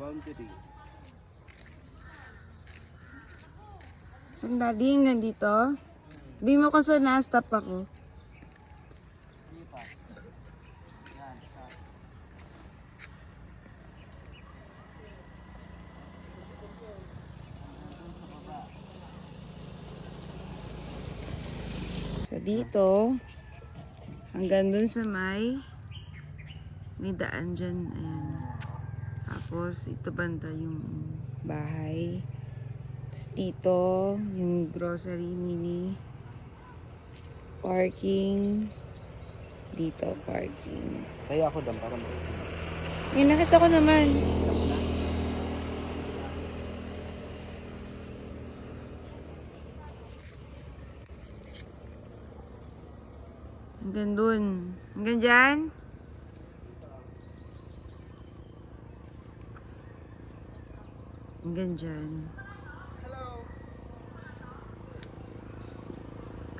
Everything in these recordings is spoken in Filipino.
boundary. Sandali hanggang dito. Di mo kasi na-stop ako. Hindi. So dito, hanggang dun sa may, may daan dyan. Ayan. Tapos ito banda yung bahay. Tapos dito, yung grocery mini. Parking. Dito, parking. Kaya ako doon para mag Eh, nakita ko naman. Hanggang dun. Hanggang dyan. Hanggang dyan.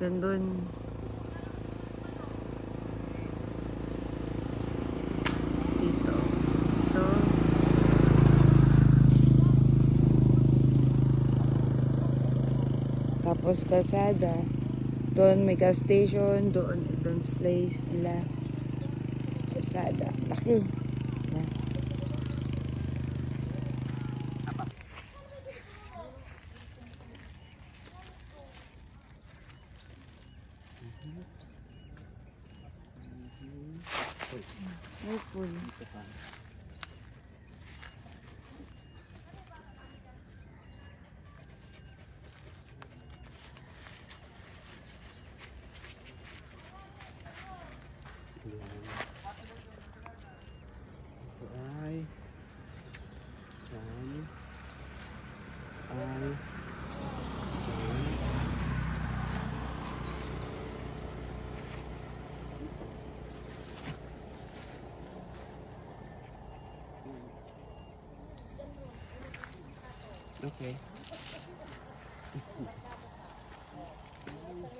Hanggang Dito. Ito. Tapos kalsada. Doon may gas station, doon events place nila. Kalsada. Laki. Pool. Ay. Yan. Ay. Okay.